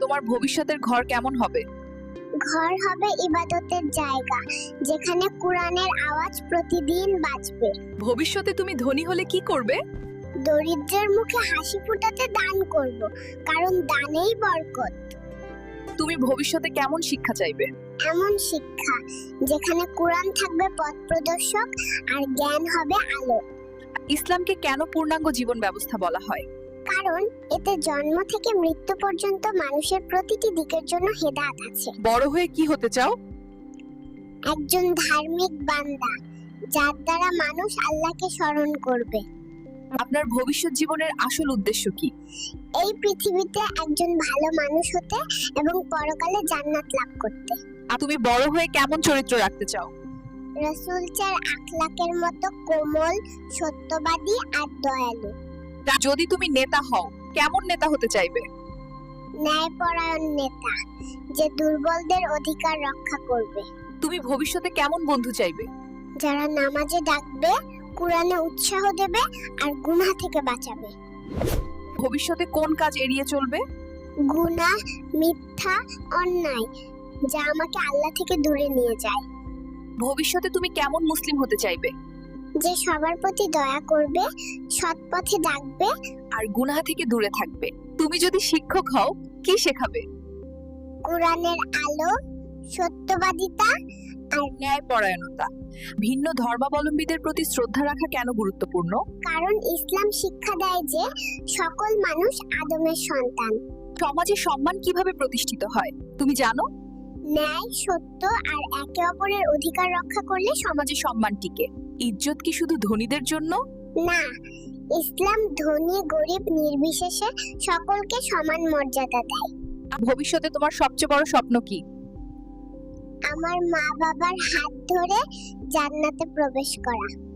তোমার ভবিষ্যতের ঘর কেমন হবে? ঘর হবে ইবাদতের জায়গা যেখানে কোরআনের আওয়াজ প্রতিদিন বাজবে। ভবিষ্যতে তুমি ধনী হলে কি করবে? দরিদ্রের মুখে হাসি ফোটাতে দান করব কারণ দানেই বরকত। তুমি ভবিষ্যতে কেমন শিক্ষা চাইবে? এমন শিক্ষা যেখানে কোরআন থাকবে পথ প্রদর্শক আর জ্ঞান হবে আলো। ইসলামকে কেন পূর্ণাঙ্গ জীবন ব্যবস্থা বলা হয়? কারণ এতে জন্ম থেকে মৃত্যু পর্যন্ত মানুষের প্রতিটি দিকের জন্য হেদাত আছে। বড় হয়ে কি হতে চাও? একজন ধার্মিক বান্দা যার দ্বারা মানুষ আল্লাহকে স্মরণ করবে। আপনার ভবিষ্যৎ জীবনের আসল উদ্দেশ্য কি? এই পৃথিবীতে একজন ভালো মানুষ হতে এবং পরকালে জান্নাত লাভ করতে। আর তুমি বড় হয়ে কেমন চরিত্র রাখতে চাও? রসুল চার আখলাকের মতো কোমল সত্যবাদী আর দয়ালু। যদি তুমি নেতা হও কেমন নেতা হতে চাইবে? ন্যায়পরায়ণ নেতা যে দুর্বলদের অধিকার রক্ষা করবে। তুমি ভবিষ্যতে কেমন বন্ধু চাইবে? যারা নামাজে ডাকবে কোরআনে উৎসাহ দেবে আর গুনাহ থেকে বাঁচাবে। ভবিষ্যতে কোন কাজ এড়িয়ে চলবে? গুনাহ মিথ্যা অন্যায় যা আমাকে আল্লাহ থেকে দূরে নিয়ে যায়। ভবিষ্যতে তুমি কেমন মুসলিম হতে চাইবে? যে সবার প্রতি দয়া করবে সৎ পথে ডাকবে। আর গুনাহ থেকে দূরে থাকবে। তুমি যদি শিক্ষক হও কি শেখাবে? কোরআনের আলো সত্যবাদিতা আর ন্যায় ন্যায়পরায়ণতা। ভিন্ন ধর্মাবলম্বীদের প্রতি শ্রদ্ধা রাখা কেন গুরুত্বপূর্ণ? কারণ ইসলাম শিক্ষা দেয় যে সকল মানুষ আদমের সন্তান। সমাজে সম্মান কীভাবে প্রতিষ্ঠিত হয়? তুমি জানো? ন্যায় সত্য আর একে অপরের অধিকার রক্ষা করলে সম- সমাজে সম্মান টিকে। ইজ্জত কি শুধু ধনীদের জন্য? না ইসলাম ধনী গরিব নির্বিশেষে সকলকে সমান মর্যাদা দেয়। ভবিষ্যতে তোমার সবচেয়ে বড় স্বপ্ন কি? আমার মা বাবার হাত ধরে জান্নাতে প্রবেশ করা।